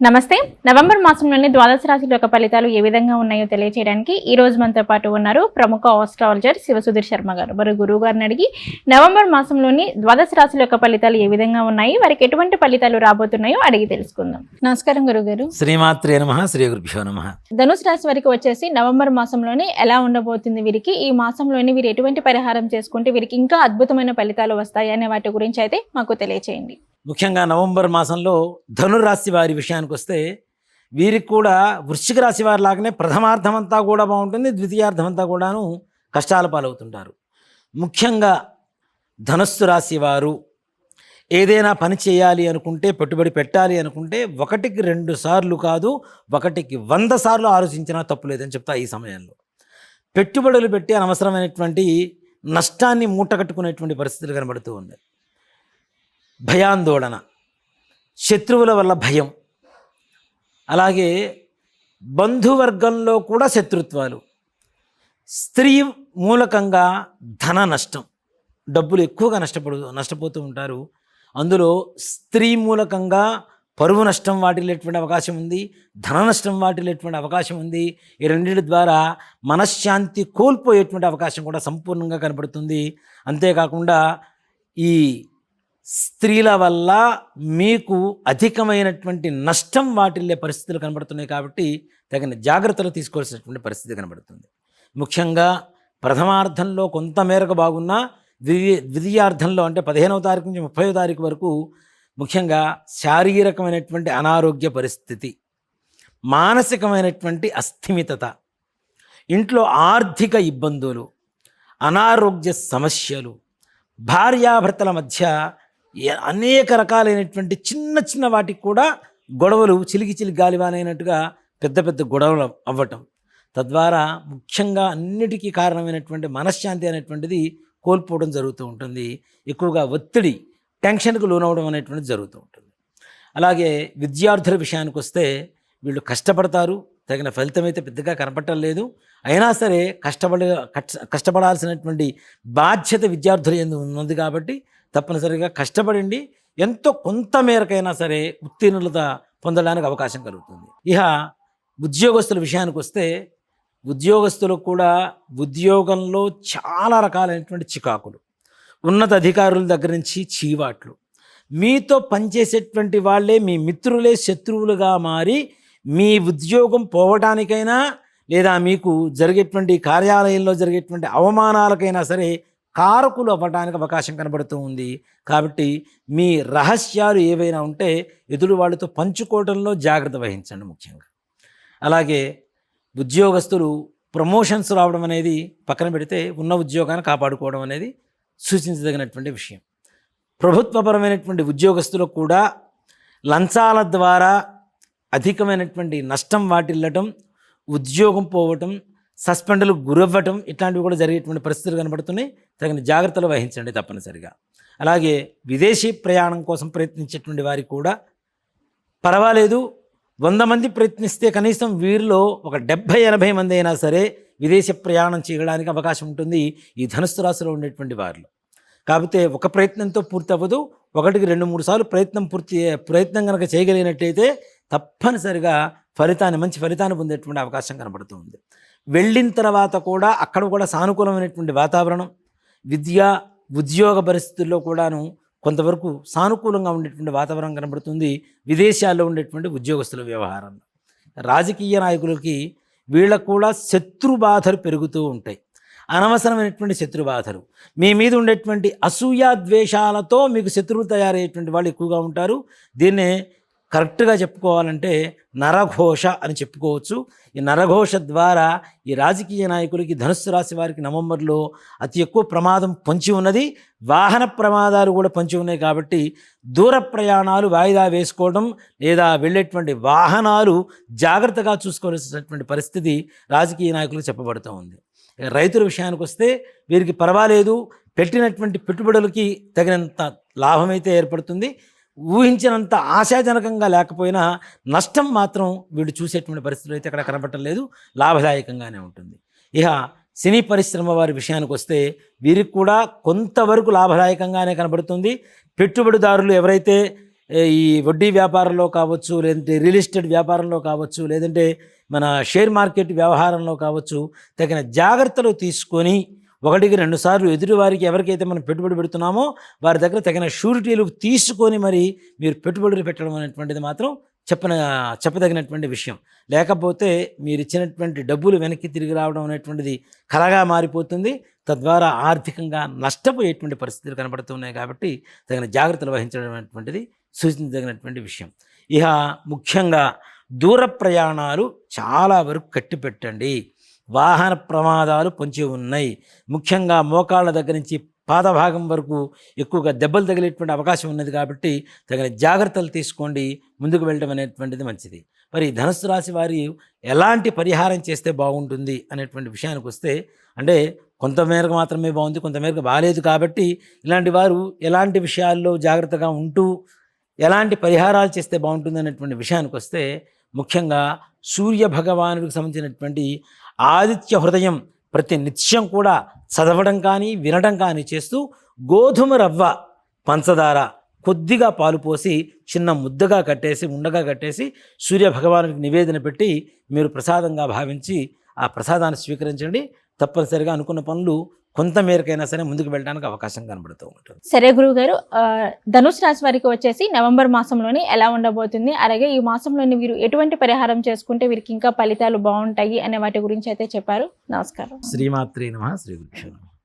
నమస్తే. నవంబర్ మాసంలోని ద్వాదశ రాశుల యొక్క ఫలితాలు ఏ విధంగా ఉన్నాయో తెలియజేయడానికి ఈ రోజు మనతో పాటు ఉన్నారు ప్రముఖ ఆస్ట్రాలజర్ శివసుధీర్ శర్మ గారు. మరి గురువు గారిని అడిగి నవంబర్ మాసంలోని ద్వాదశ రాశుల యొక్క ఫలితాలు ఏ విధంగా ఉన్నాయి వారికి ఎటువంటి ఫలితాలు రాబోతున్నాయో అడిగి తెలుసుకుందాం. నమస్కారం గురువు గారు శ్రీమాత్రే నమ శ్రీ గురుభ్యో నమ. ధనుసు రాశి వారికి వచ్చేసి నవంబర్ మాసంలోని ఎలా ఉండబోతుంది వీరికి ఈ మాసంలోని వీరు ఎటువంటి పరిహారం చేసుకుంటే వీరికి ఇంకా అద్భుతమైన ఫలితాలు వస్తాయి అనే వాటి గురించి అయితే మాకు తెలియచేయండి. ముఖ్యంగా నవంబర్ మాసంలో ధనురాశి వారి విషయానికి వస్తే వీరికి కూడా వృశ్చిక రాశి వారి లాగానే ప్రథమార్థం అంతా కూడా బాగుంటుంది ద్వితీయార్థం అంతా కూడాను కష్టాల పాలవుతుంటారు. ముఖ్యంగా ధనస్సు రాశి వారు ఏదైనా పని చేయాలి అనుకుంటే పెట్టుబడి పెట్టాలి అనుకుంటే ఒకటికి రెండు సార్లు కాదు ఒకటికి వంద సార్లు ఆలోచించినా తప్పు లేదని చెప్తా ఈ సమయంలో. పెట్టుబడులు పెట్టి అనవసరమైనటువంటి నష్టాన్ని మూటగట్టుకునేటువంటి పరిస్థితులు కనబడుతూ ఉన్నాయి. భయాందోళన. శత్రువుల వల్ల భయం. అలాగే బంధువర్గంలో కూడా శత్రుత్వాలు. స్త్రీ మూలకంగా ధన నష్టం. డబ్బులు ఎక్కువగా నష్టపడు నష్టపోతూ ఉంటారు. అందులో స్త్రీ మూలకంగా పరువు నష్టం వాటిల్లేటువంటి అవకాశం ఉంది. ధన నష్టం వాటిల్లేటువంటి అవకాశం ఉంది. ఈ రెండింటి ద్వారా మనశ్శాంతి కోల్పోయేటువంటి అవకాశం కూడా సంపూర్ణంగా కనబడుతుంది. అంతేకాకుండా ఈ స్త్రీల వల్ల మీకు అధికమైనటువంటి నష్టం వాటిల్లే పరిస్థితులు కనబడుతున్నాయి కాబట్టి తగిన జాగ్రత్తలు తీసుకోవాల్సినటువంటి పరిస్థితి కనబడుతుంది. ముఖ్యంగా ప్రథమార్థంలో కొంతమేరకు బాగున్నా ద్వితీయ ద్వితీయార్థంలో అంటే పదిహేనవ తారీఖు నుంచి ముప్పైవ తారీఖు వరకు ముఖ్యంగా శారీరకమైనటువంటి అనారోగ్య పరిస్థితి మానసికమైనటువంటి అస్థిమితత ఇంట్లో ఆర్థిక ఇబ్బందులు అనారోగ్య సమస్యలు భార్యాభర్తల మధ్య అనేక రకాలైనటువంటి చిన్న చిన్న వాటికి కూడా గొడవలు చిలికి చిలికి గాలివానైనట్టుగా పెద్ద పెద్ద గొడవలు అవ్వటం. తద్వారా ముఖ్యంగా అన్నిటికీ కారణమైనటువంటి మనశ్శాంతి అనేటువంటిది కోల్పోవడం జరుగుతూ ఉంటుంది. ఎక్కువగా ఒత్తిడి టెన్షన్కు లోనవడం అనేటువంటిది జరుగుతూ ఉంటుంది. అలాగే విద్యార్థుల విషయానికి వస్తే వీళ్ళు కష్టపడతారు. తగిన ఫలితం అయితే పెద్దగా కనపడటం లేదు. అయినా సరే కష్టపడ కష్ట కష్టపడాల్సినటువంటి బాధ్యత విద్యార్థుల ఎందు ఉన్నది కాబట్టి తప్పనిసరిగా కష్టపడండి. ఎంతో కొంత మేరకైనా సరే ఉత్తీర్ణత పొందడానికి అవకాశం కలుగుతుంది. ఇక ఉద్యోగస్తుల విషయానికి వస్తే ఉద్యోగస్తులకు కూడా ఉద్యోగంలో చాలా రకాలైనటువంటి చికాకులు. ఉన్నత అధికారుల దగ్గర నుంచి చీవాట్లు. మీతో పనిచేసేటువంటి వాళ్ళే మీ మిత్రులే శత్రువులుగా మారి మీ ఉద్యోగం పోవటానికైనా లేదా మీకు జరిగేటువంటి కార్యాలయంలో జరిగేటువంటి అవమానాలకైనా సరే కారకులు అవ్వడానికి అవకాశం కనబడుతూ ఉంది. కాబట్టి మీ రహస్యాలు ఏవైనా ఉంటే ఎదురు వాళ్ళతో పంచుకోవడంలో జాగ్రత్త వహించండి ముఖ్యంగా. అలాగే ఉద్యోగస్తులు ప్రమోషన్స్ రావడం అనేది పక్కన పెడితే ఉన్న ఉద్యోగాన్ని కాపాడుకోవడం అనేది సూచించదగినటువంటి విషయం. ప్రభుత్వపరమైనటువంటి ఉద్యోగస్తులకు కూడా లంచాల ద్వారా అధికమైనటువంటి నష్టం వాటిల్లటం ఉద్యోగం పోవటం సస్పెండ్లు గురవ్వటం ఇట్లాంటివి కూడా జరిగేటువంటి పరిస్థితులు కనబడుతున్నాయి. తగిన జాగ్రత్తలు వహించండి తప్పనిసరిగా. అలాగే విదేశీ ప్రయాణం కోసం ప్రయత్నించేటువంటి వారికి కూడా పర్వాలేదు. వంద మంది ప్రయత్నిస్తే కనీసం వీరిలో ఒక డెబ్భై ఎనభై మంది అయినా సరే విదేశీ ప్రయాణం చేయడానికి అవకాశం ఉంటుంది ఈ ధనుస్సు రాశిలో ఉండేటువంటి వారిలో. కాకపోతే ఒక ప్రయత్నంతో పూర్తి అవ్వదు ఒకటికి రెండు మూడు సార్లు ప్రయత్నం పూర్తి ప్రయత్నం కనుక చేయగలిగినట్టయితే తప్పనిసరిగా ఫలితాన్ని మంచి ఫలితాన్ని పొందేటువంటి అవకాశం కనబడుతుంది వెళ్ళిన తర్వాత కూడా అక్కడ కూడా సానుకూలమైనటువంటి వాతావరణం విద్య ఉద్యోగ పరిస్థితుల్లో కూడాను కొంతవరకు సానుకూలంగా ఉండేటువంటి వాతావరణం కనబడుతుంది. విదేశాల్లో ఉండేటువంటి ఉద్యోగస్తుల వ్యవహారంలో రాజకీయ నాయకులకి వీళ్ళకు కూడా శత్రు బాధలు పెరుగుతూ ఉంటాయి. అనవసరమైనటువంటి శత్రు బాధలు. మీ మీద ఉండేటువంటి అసూయ ద్వేషాలతో మీకు శత్రువులు తయారయ్యేటువంటి వాళ్ళు ఎక్కువగా ఉంటారు. దీన్నే కరెక్ట్గా చెప్పుకోవాలంటే నరఘోష అని చెప్పుకోవచ్చు. ఈ నరఘోష ద్వారా ఈ రాజకీయ నాయకులకి ధనుస్సు రాశి వారికి నవంబర్లో అతి ఎక్కువ ప్రమాదం పొంచి ఉన్నది. వాహన ప్రమాదాలు కూడా పొంచి ఉన్నాయి కాబట్టి దూర ప్రయాణాలు వాయిదా వేసుకోవడం లేదా వెళ్ళేటువంటి వాహనాలు జాగ్రత్తగా చూసుకోవాల్సినటువంటి పరిస్థితి రాజకీయ నాయకులకు చెప్పబడుతూ ఉంది. రైతుల విషయానికి వస్తే వీరికి పర్వాలేదు. పెట్టినటువంటి పెట్టుబడులకి తగినంత లాభమైతే ఏర్పడుతుంది. ఊహించినంత ఆశాజనకంగా లేకపోయినా నష్టం మాత్రం వీళ్ళు చూసేటువంటి పరిస్థితులు అయితే అక్కడ కనబడటం లేదు. లాభదాయకంగానే ఉంటుంది. ఇక సినీ పరిశ్రమ వారి విషయానికి వస్తే వీరికి కూడా కొంతవరకు లాభదాయకంగానే కనబడుతుంది. పెట్టుబడిదారులు ఎవరైతే ఈ వడ్డీ వ్యాపారంలో కావచ్చు లేదంటే రియల్ ఎస్టేట్ వ్యాపారంలో కావచ్చు లేదంటే మన షేర్ మార్కెట్ వ్యవహారంలో కావచ్చు తగిన జాగ్రత్తలు తీసుకొని ఒకటికి రెండు సార్లు ఎదుటివారికి ఎవరికైతే మనం పెట్టుబడి పెడుతున్నామో వారి దగ్గర తగిన షూరిటీలు తీసుకొని మరి మీరు పెట్టుబడులు పెట్టడం అనేటువంటిది మాత్రం చెప్పన చెప్పదగినటువంటి విషయం. లేకపోతే మీరు ఇచ్చినటువంటి డబ్బులు వెనక్కి తిరిగి రావడం అనేటువంటిది కలగా మారిపోతుంది. తద్వారా ఆర్థికంగా నష్టపోయేటువంటి పరిస్థితులు కనబడుతున్నాయి కాబట్టి తగిన జాగ్రత్తలు వహించడం అనేటువంటిది సూచించదగినటువంటి విషయం. ఇక ముఖ్యంగా దూర ప్రయాణాలు చాలా వరకు కట్టిపెట్టండి. వాహన ప్రమాదాలు పొంచి ఉన్నాయి. ముఖ్యంగా మోకాళ్ళ దగ్గర నుంచి పాదభాగం వరకు ఎక్కువగా దెబ్బలు తగిలేటువంటి అవకాశం ఉన్నది కాబట్టి తగిన జాగ్రత్తలు తీసుకోండి. ముందుకు వెళ్ళడం అనేటువంటిది మంచిది. మరి ధనుసు రాశి వారి ఎలాంటి పరిహారం చేస్తే బాగుంటుంది అనేటువంటి విషయానికి వస్తే అంటే కొంతమేరకు మాత్రమే బాగుంది కొంతమేరకు బాగాలేదు కాబట్టి ఇలాంటి వారు ఎలాంటి విషయాల్లో జాగ్రత్తగా ఉంటూ ఎలాంటి పరిహారాలు చేస్తే బాగుంటుంది అనేటువంటి విషయానికి వస్తే ముఖ్యంగా సూర్య భగవానుడికి సంబంధించినటువంటి ఆదిత్య హృదయం ప్రతి నిత్యం కూడా చదవడం కానీ వినడం కానీ చేస్తూ గోధుమ రవ్వ పంచదార కొద్దిగా పాలు పోసి చిన్న ముద్దగా కట్టేసి ఉండగా కట్టేసి సూర్య భగవానుడికి నివేదన పెట్టి మీరు ప్రసాదంగా భావించి ఆ ప్రసాదాన్ని స్వీకరించండి. తప్పనిసరిగా అనుకున్న పనులు కొంత మేరకైనా సరే ముందుకు వెళ్ళడానికి అవకాశం కనబడుతూ ఉంటుంది. సరే గురువు గారు ఆ, ధనుసు రాశి వారికి వచ్చేసి నవంబర్ మాసంలోని ఎలా ఉండబోతుంది? అలాగే ఈ మాసంలోని వీరు ఎటువంటి పరిహారం చేసుకుంటే వీరికి ఇంకా ఫలితాలు బాగుంటాయి అనే వాటి గురించి అయితే చెప్పారు. నమస్కారం. శ్రీమాత్రే నమ శ్రీ నమః.